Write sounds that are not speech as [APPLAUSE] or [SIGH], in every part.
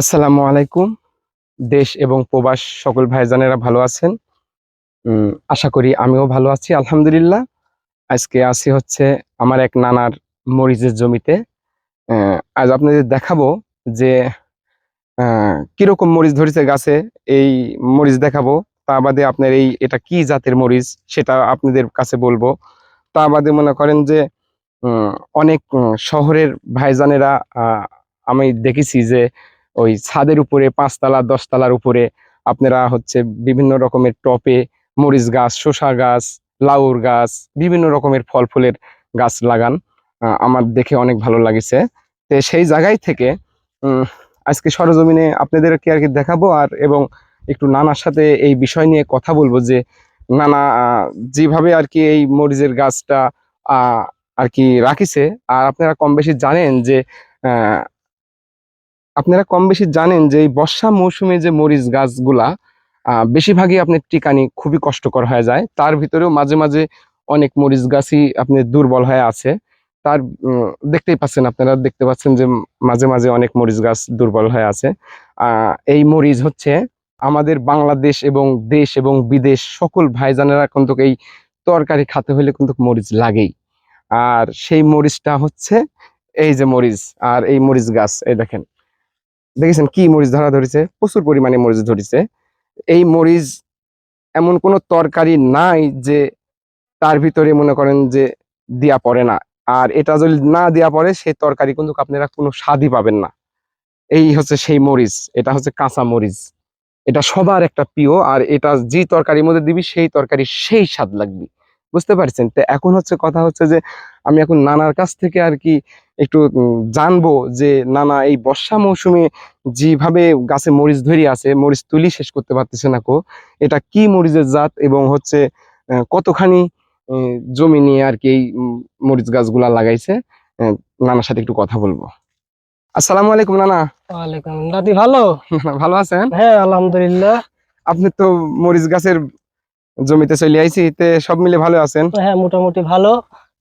আসসালামু আলাইকুম, দেশ এবং প্রবাস সকল ভাইজানেরা ভালো আছেন? আশা করি আমিও ভালো আছি, আলহামদুলিল্লাহ। আজকে আসি হচ্ছে আমার এক নানার মরিচের জমিতে। আজ আপনাদের দেখাবো যে কীরকম মরিচ ধরেছে গাছে, এই মরিচ দেখাবো। তা বাদে আপনার এই, এটা কি জাতের মরিচ সেটা আপনাদের কাছে বলব। তা বাদে মনে করেন যে অনেক শহরের ভাইজানেরা আমি দেখেছি যে ওই ছাদের উপরে, পাঁচতলা, দশতলার উপরে আপনারা হচ্ছে বিভিন্ন রকমের টপে মরিচ গাছ, শসা গাছ, লাউর গাছ, বিভিন্ন রকমের ফল ফুলের গাছ লাগান। আমার দেখে অনেক ভালো লাগেছে। তো সেই জায়গায় থেকে আজকে সরজমিনে আপনাদেরকে আর কি দেখাবো আর এবং একটু নানার সাথে এই বিষয় নিয়ে কথা বলব যে, নানা যেভাবে আর কি এই মরিচের গাছটা আর কি রাখিছে। আর আপনারা কম বেশি জানেন যে আপনারা কম বেশি জানেন যে এই বর্ষা মৌসুমে যে মরিচ গাছগুলা বেশিরভাগই আপনার টিকানি খুবই কষ্টকর হয়ে যায়। তার ভিতরেও মাঝে মাঝে অনেক মরিচ গাছই আপনি দুর্বল হয়ে আছে। তার দেখতেই পাচ্ছেন আপনারা, দেখতে পাচ্ছেন যে মাঝে মাঝে অনেক মরিচ গাছ দুর্বল হয়ে আছে। এই মরিচ হচ্ছে আমাদের বাংলাদেশ এবং দেশ এবং বিদেশ সকল ভাইজানেরা কিন্তু এই তরকারি খাতে হলে কিন্তু মরিচ লাগেই। আর সেই মরিচটা হচ্ছে এই যে মরিচ, আর এই মরিচ গাছ, এই দেখেন। দেখেছেন কি মরিচ ধরা ধরেছে? প্রচুর পরিমাণে মরিচ ধরেছে। এই মরিচ এমন কোনো তরকারি নাই যে তার ভিতরে মনে করেন যে দিয়া পড়ে না। আর এটা যদি না দেয়া পড়ে, সেই তরকারি কিন্তু আপনারা কোনো স্বাদই পাবেন না। এই হচ্ছে সেই মরিচ, এটা হচ্ছে কাঁচা মরিচ। এটা সবার একটা প্রিয়, আর এটা যে তরকারির মধ্যে দিবি, সেই তরকারি সেই স্বাদ লাগবে। বুঝতে পারছেন? তো এখন হচ্ছে কথা হচ্ছে যে, আমি এখন নানার কাছ থেকে আর কি একটু জানব যে নানা এই বর্ষা মৌসুমে যেভাবে গাছে মরিচ ধরি আছে মরিচ তুলি শেষ করতে পারতেছে না কো এটা কি মরিচের জাত এবং হচ্ছে কতখানি জমি নিয়ে আর কি এই মরিচ গাছগুলা লাগাইছে? নানার সাথে একটু কথা বলব। আসসালামু আলাইকুম নানা। ওয়ালাইকুম দাদি ভালো? [LAUGHS] ভালো আছেন? হ্যাঁ আলহামদুলিল্লাহ। আপনি তো মরিচ গাছের জমিতে চলে আইছি তে সব মিলে ভালো আছেন? হ্যাঁ মোটামুটি ভালো।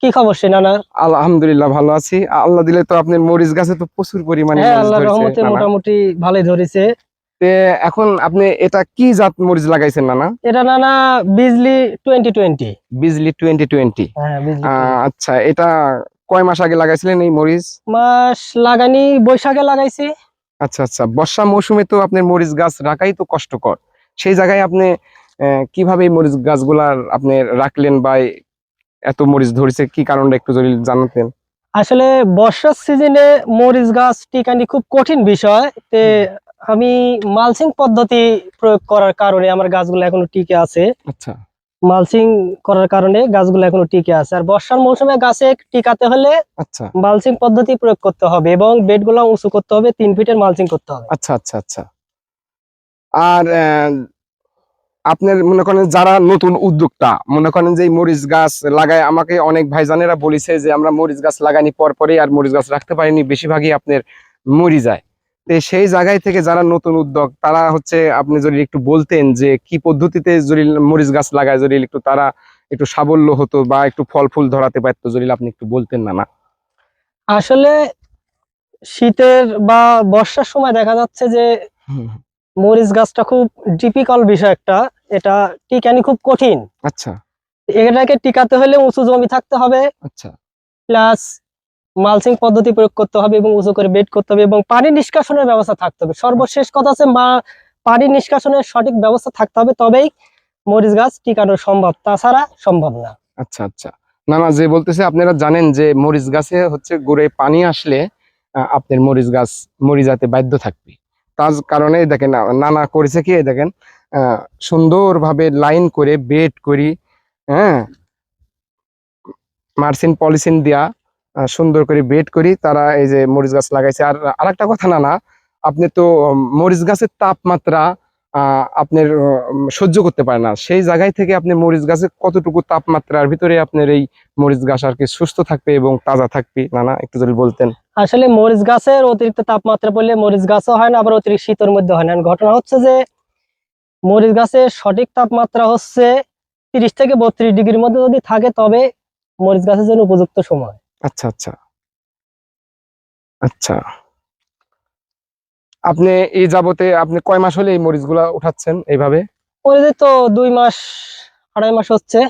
কি খবর সে নানার আলহামদুলিল্লাহ ভালো আছি। আল্লাহ দিলে তো আপনার মরিচ গাছে তো প্রচুর পরিমাণে হ্যাঁ মরিচ আল্লাহর রহমতে মোটামুটি ভালোই ধরেছে। এখন আপনি এটা কি জাত মরিচ লাগাইছেন নানা? এটা নানা বিজলি টোয়েন্টি টোয়েন্টি বিজলি টোয়েন্টি টোয়েন্টি হ্যাঁ আচ্ছা এটা কয় মাস আগে লাগাইছিলেন এই মরিচ? মাস লাগানি বৈশাখে লাগাইছি। আচ্ছা আচ্ছা বর্ষা মৌসুমে তো আপনার মরিচ গাছ রাখাই তো কষ্টকর। সেই জায়গায় আপনি কীভাবে এই মরিচ গাছগুলার আপনি রাখলেন বা এত মরিচ ধরেছে কি কারণটা একটু যদি জানাতেন? আসলে বর্ষার সিজনে মরিচ গাছ টিকানি খুব কঠিন বিষয়। তে আমি মালচিং পদ্ধতি প্রয়োগ করার কারণে আমার গাছগুলো এখনও টিকে আছে। আচ্ছা। মালচিং করার কারণে গাছগুলো এখনও টিকে আছে। আর বর্ষার মৌসুমে গাছে টিকাতে হলে আচ্ছা। মালচিং পদ্ধতি প্রয়োগ করতে হবে এবং বেডগুলো উঁচু করতে হবে তিন ফিটের মালচিং করতে হবে। আচ্ছা আচ্ছা আচ্ছা। আর আপনার মনে করেন যারা নতুন উদ্যোক্তা মনে করেন যে মরিচ গাছ লাগায় আমাকে অনেক ভাইজানেরা বলেছে যে আমরা মরিচ গাছ লাগানি পর পরে আর মরিচ গাছ রাখতে পারিনি বেশিরভাগই আপনার মরি যায়। তো সেই জায়গায় থেকে যারা নতুন উদ্যোগ তারা হচ্ছে আপনি যদি একটু বলতেন যে কি পদ্ধতিতে যদি মরিচ গাছ লাগায় যদি একটু তারা একটু সাবল্য হতো বা একটু ফল ফুল ধরাতে পারতো যদি আপনি একটু বলতেন না না। আসলে শীতের বা বর্ষার সময় দেখা যাচ্ছে যে মরিচ গাছটা খুব ডিফিকাল্ট বিষয় একটা। এটা টিকানি খুব কঠিন। আচ্ছা। এটাকে টিকাতে হলে উঁচু জমি থাকতে হবে। আচ্ছা। প্লাস মালচিং পদ্ধতি প্রয়োগ করতে হবে এবং উঁচু করে বেড করতে হবে এবং পানি নিষ্কাশনের ব্যবস্থা থাকতে হবে। সর্বশেষ কথা হচ্ছে মা- পানি নিষ্কাশনের সঠিক ব্যবস্থা থাকতে হবে তবেই মরিচ গাছ টিকানো সম্ভব তাছাড়া সম্ভব না। আচ্ছা আচ্ছা। না না যে বলতেছে আপনারা জানেন যে মরিচ গাছে হচ্ছে গোড়ে পানি আসলে আপনার মরিচ গাছ মরি যাতে বাধ্য থাকবে। তার কারণে দেখেন নানা করেছে কি দেখেন সুন্দরভাবে লাইন করে বেড করি হ্যাঁ? মার্সিন, পলিসিন দিয়া সুন্দর করে বেড করি, তারা এই যে মরিচ গাছ লাগাইছে। আর আরেকটা কথা না না আপনি তো মরিচ গাছের তাপমাত্রা আপনার সহ্য করতে পারে না। সেই জায়গায় থেকে আপনি মরিচ গাছে কতটুকু তাপমাত্রার ভিতরে আপনার এই মরিচ গাছ আর কি সুস্থ থাকবে এবং তাজা থাকবে? না না একটু যদি বলতেন। আসলে মরিচ গাছের অতিরিক্ত তাপমাত্রা পড়লে মরিচ গাছও হয় না আবার অতিরিক্ত শীতের মধ্যে হয় না। ঘটনা হচ্ছে যে মরিচ গাছের সঠিক তাপমাত্রা হচ্ছে তিরিশ থেকে বত্রিশ ডিগ্রির মধ্যে যদি থাকে তবে মরিচ গাছের জন্য উপযুক্ত সময়। আচ্ছা আচ্ছা। আচ্ছা। আপনি এই যাবতে আপনি কয় মাস হলে এই মরিচগুলা উঠাচ্ছেন এইভাবে? মরিচের তো দুই মাস আড়াই মাস হচ্ছে।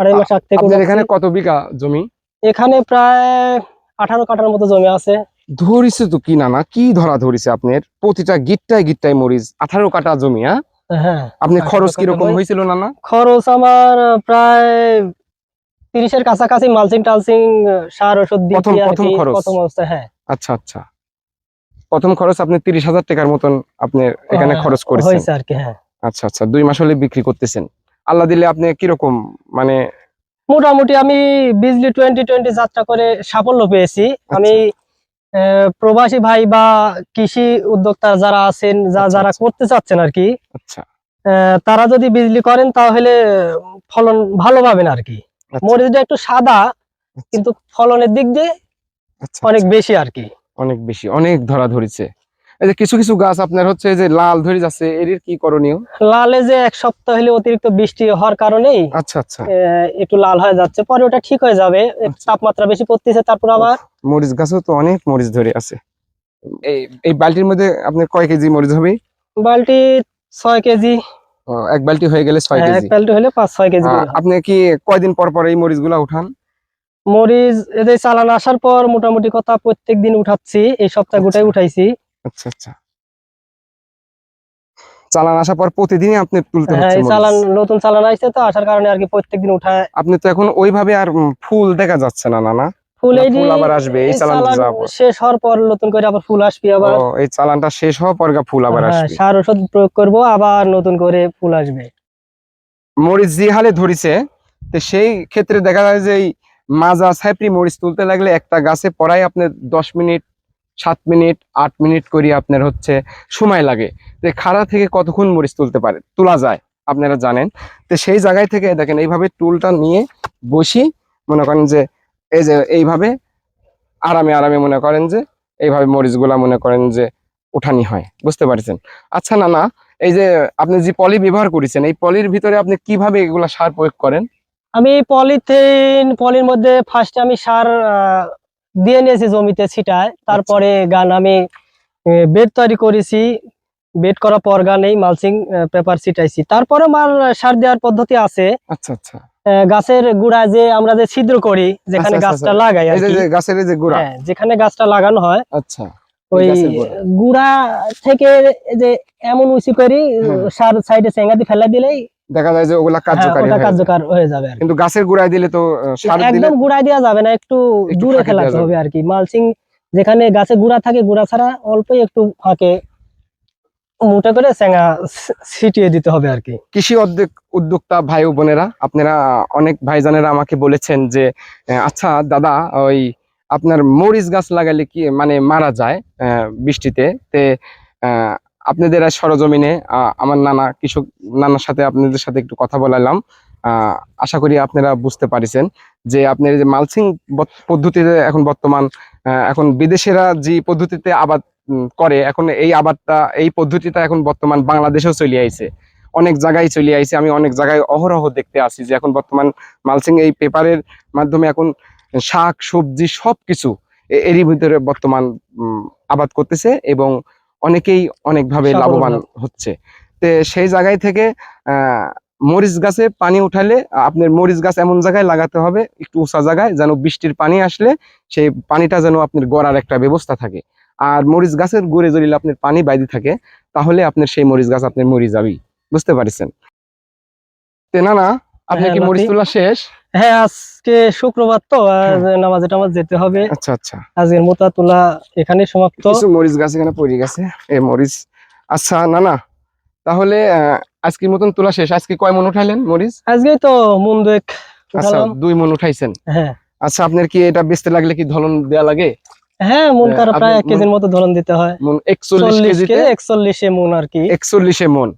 আড়াই মাস আগ থেকে এখানে কত বিঘা জমি? এখানে প্রায় আঠারো কাঠার মতো জমি আছে। ধরিছে তো কি না কি ধরা ধরিছে আপনার? প্রতিটা গিটটায় গিটটায় মরিচ আঠারো কাটা জমি হ্যাঁ? হ্যাঁ। আপনি খরচ কীরকম হয়েছিল না না? খরচ আমার প্রায় তিরিশের কাছাকাছি মালচিং টালচিং সার ওষুধ প্রথম- দিয়ে প্রথম খরচ। প্রথম অবস্থায় হ্যাঁ। আচ্ছা আচ্ছা। প্রথম খরচ আপনি তিরিশ হাজার টাকার মতন আপনি এখানে খরচ করেছেন। হয়েছে আর কি হ্যাঁ। আচ্ছা আচ্ছা। দুই মাস হলে বিক্রি করতেছেন। আল্লাহ দিলে আপনি কীরকম মানে মোটামুটি আমি বিজলি টোয়েন্টি টোয়েন্টি যাত্রা করে সাফল্য পেয়েছি। আমি আহ, প্রবাসী ভাই বা কৃষি উদ্যোক্তা যারা আছেন যা আচ্ছা, যারা আচ্ছা। করতে চাচ্ছেন আর কি আচ্ছা। তারা যদি বিজলি করেন তাহলে ফলন ভালো পাবেন আর কি। আচ্ছা, মরিচটা একটু সাদা কিন্তু ফলনের দিক দিয়ে আচ্ছা, অনেক আচ্ছা, বেশি আর কি। অনেক বেশি অনেক ধরা ধরিছে। এই যে কিছু কিছু গাছ আপনার হচ্ছে এই যে লাল ধরে যাচ্ছে এর কি করণীয়? লালে যে এক সপ্তাহ হলে অতিরিক্ত বৃষ্টি হওয়ার কারণেই আচ্ছা আচ্ছা। একটু লাল হয়ে যাচ্ছে পরে ওটা ঠিক হয়ে যাবে আচ্ছা। তাপমাত্রা বেশি পড়তেছে তারপর আবার মরিচ গাছও তো অনেক মরিচ ধরে আছে। এই এই বালতির মধ্যে আপনার কয় কেজি মরিচ হবে? বালতি ছয় কেজি। এক বালতি হয়ে গেলে ছয় হ্যাঁ, এক কেজি বালতি হলে পাঁচ ছয় কেজি। আপনি কি কয়দিন পর পর এই মরিচগুলা উঠান? মরিচ এদের চালান আসার পর মোটামুটি কথা প্রত্যেক দিন উঠাচ্ছি এই সপ্তাহ গোটাই আচ্ছা। উঠাইছি। আচ্ছা আচ্ছা। চালান আসার পর প্রতিদিনই আপনি তুলতে হ্যাঁ হচ্ছে। চালান নতুন চালান আসছে তো আসার কারণে আর কি প্রত্যেক দিন উঠায় আপনি তো এখন ওইভাবে আর ফুল দেখা যাচ্ছে না না না? ফুল এই ফুল আবার আসবে, এই চালান শেষ হওয়ার পর নতুন করে আবার ফুল আসবে আবার। ও, এই চালানটা শেষ হওয়ার পর ফুল আবার হ্যাঁ, আসবে। সার ওষুধ প্রয়োগ করব আবার নতুন করে ফুল আসবে। মরিচ যে হালে ধরিছে তো সেই ক্ষেত্রে দেখা যায় যে এই মাজা সাইপ্রি মরিচ তুলতে লাগলে একটা গাছে পড়ায় আপনার দশ মিনিট সাত মিনিট, আট মিনিট করে আপনার হচ্ছে সময় লাগে। যে খাড়া থেকে কতক্ষণ মরিচ তুলতে পারে? তোলা যায়, আপনারা জানেন। তো সেই জায়গায় থেকে দেখেন, এইভাবে টুলটা নিয়ে বসি, মনে করেন যে এই যে এইভাবে আরামে আরামে মনে করেন যে এইভাবে মরিচগুলা মনে করেন যে উঠানি হয়। বুঝতে পারছেন? আচ্ছা না না, এই যে আপনি যে পলি ব্যবহার করেছেন, এই পলির ভিতরে আপনি কীভাবে এগুলা সার প্রয়োগ করেন? আমি পলিথিন, পলির মধ্যে ফার্স্টে আমি সার দিয়ে নিয়েছি জমিতে ছিটায়। তারপরে গান আমি বেড তৈরি করেছি। বেড করার পর গান এই মালচিং পেপার ছিটাইছি। তারপরে আমার সার দেওয়ার পদ্ধতি আছে। আচ্ছা আচ্ছা। গাছের গুড়ায় যে আমরা যে ছিদ্র করি যেখানে আচ্ছা, গাছটা আচ্ছা। লাগাই কি। যে গাছের যে গোড়া। হ্যাঁ, যেখানে গাছটা লাগানো হয় আচ্ছা ওই গুড়া। থেকে যে এমন উঁচু করি হ্যাঁ। সার সাইডে চেঙ্গা দিয়ে ফেলা দিলেই দেখা যায় যে ওগুলা হ্যাঁ, কার্যকারী হয়ে কার্যকর হয়ে যাবে কিন্তু গাছের গোড়ায় দিলে তো আহ, সার দিলে একদম গুড়ায় দেওয়া যাবে না একটু দূরে ফেলাতে হবে আর কি। মালচিং যেখানে গাছে গুড়া থাকে গুড়া ছাড়া অল্পই একটু ফাঁকে মুঠে করে চেঙ্গা ছিটিয়ে দিতে হবে আর কি। কৃষি উদ্যোক্তা ভাই ও বোনেরা আপনারা অনেক ভাইজানেরা আমাকে বলেছেন যে আচ্ছা দাদা ওই আপনার মরিচ গাছ লাগালে কি মানে মারা যায় আহ, বৃষ্টিতে? তে আপনাদের সরজমিনে আমার নানা কৃষক, নানার সাথে আপনাদের সাথে একটু কথা বলালাম। আশা করি আপনারা বুঝতে পারিছেন যে আপনার যে বত- পদ্ধতিতে এখন বর্তমান এখন বিদেশেরা যে পদ্ধতিতে আবাদ করে, এখন এই আবাদটা, এই পদ্ধতিটা এখন বর্তমান বাংলাদেশেও চলে আইছে। অনেক জায়গায় চলে আইছে। আমি অনেক জায়গায় অহরহ দেখতে আসি যে এখন বর্তমান মালসিং এই পেপারের মাধ্যমে এখন শাক, সবজি সবকিছু এ- এরই ভিতরে বর্তমান আবাদ করতেছে এবং অনেকেই অনেকভাবে লাভবান হচ্ছে। তে সেই জায়গায় থেকে মরিচ গাছে পানি উঠালে আপনার মরিচ গাছ এমন জায়গায় লাগাতে হবে একটু উঁচা জায়গায় যেন বৃষ্টির পানি আসলে সেই পানিটা যেন আপনার গড়ার একটা ব্যবস্থা থাকে। আর মরিচ গাছের গড়ে যদি আপনার পানি বাইরে থাকে তাহলে আপনার সেই মরিচ গাছ আপনার মরি যাবেই। বুঝতে পারছেন? তে না না আপনি হ্যাঁ, কি মরিচ তোলা শেষ? হ্যাঁ আজকে শুক্রবার তো নামাজে টামাজ যেতে হবে। আচ্ছা আচ্ছা। আজকের মোতা তোলা এখানে সমাপ্ত। কিছু মরিচ গাছ এখানে পড়ে গেছে। এই মরিচ। আচ্ছা না না তাহলে আজকের মতন তোলা শেষ। আজকে কয় মন উঠাইলেন মরিচ? আজকেই তো মন দুয়েক আচ্ছা দুই মন উঠাইছেন। হ্যাঁ। আচ্ছা আপনার কি এটা বেচতে লাগলে কি ধলন দেয়া লাগে? হ্যাঁ মন হ্যাঁ, প্রায় এক কেজির মতো ধরন দিতে হয়। মন একচল্লিশ কেজিতে? কেজি একচল্লিশে মন আর কি। একচল্লিশে মন।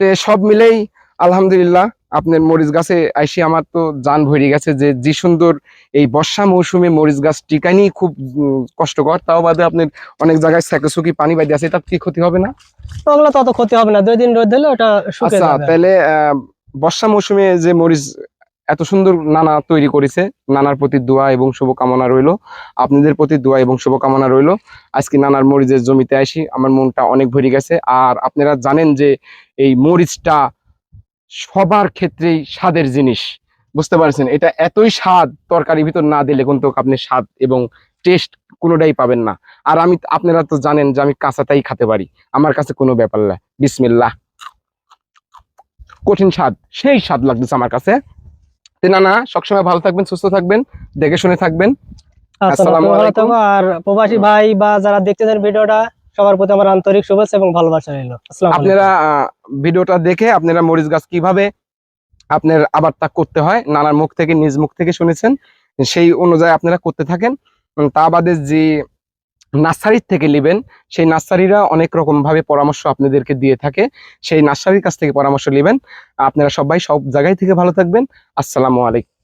তে সব মিলেই আলহামদুলিল্লাহ আপনার মরিচ গাছে আইসি আমার তো জান ভরে গেছে যে যে সুন্দর এই বর্ষা মৌসুমে মরিচ গাছ টিকানি খুব কষ্টকর। তাও বাদে আপনার অনেক জায়গায় সেকেসুকি পানি বাইতে আছে তার কি ক্ষতি হবে না? ওগুলো তত ক্ষতি হবে না। দুই দিন রোদ দিলে ওটা শুকিয়ে আচ্ছা তাহলে বর্ষা মৌসুমে যে মরিচ এত সুন্দর নানা তৈরি করেছে নানার প্রতি দোয়া এবং শুভকামনা রইল। আপনাদের প্রতি দোয়া এবং শুভকামনা রইল। আজকে নানার মরিচের জমিতে আসি আমার মনটা অনেক ভরে গেছে। আর আপনারা জানেন যে এই মরিচটা সবার ক্ষেত্রেই স্বাদের জিনিস। বুঝতে পারছেন? এটা এতই স্বাদ তরকারির ভিতর না দিলে কিন্তু আপনি স্বাদ এবং টেস্ট কোনোটাই পাবেন না। আর আমি আপনারা তো জানেন যে আমি কাঁচাটাই খেতে পারি। আমার কাছে কোনো ব্যাপার না। বিসমিল্লাহ। কঠিন স্বাদ। সেই স্বাদ লাগতেছে আমার কাছে। তো না না সবসময় ভালো থাকবেন সুস্থ থাকবেন দেখে শুনে থাকবেন। আসসালামু আলাইকুম। আর প্রবাসী ভাই বা যারা দেখতেছেন ভিডিওটা সবার প্রতি আমার আন্তরিক শুভেচ্ছা এবং ভালোবাসা রইল। আপনারা ভিডিওটা দেখে আপনারা মরিচ গাছ কীভাবে আপনার আবারটা করতে হয়, নানার মুখ থেকে, নিজ মুখ থেকে শুনেছেন, সেই অনুযায়ী আপনারা করতে থাকেন। তা বাদে যে নার্সারির থেকে নেবেন, সেই নার্সারিরা অনেক রকম ভাবে পরামর্শ আপনাদেরকে দিয়ে থাকে। সেই নার্সারির কাছ থেকে পরামর্শ নেবেন। আপনারা সবাই সব জায়গায় থেকে ভালো থাকবেন। আসসালামু আলাইকুম।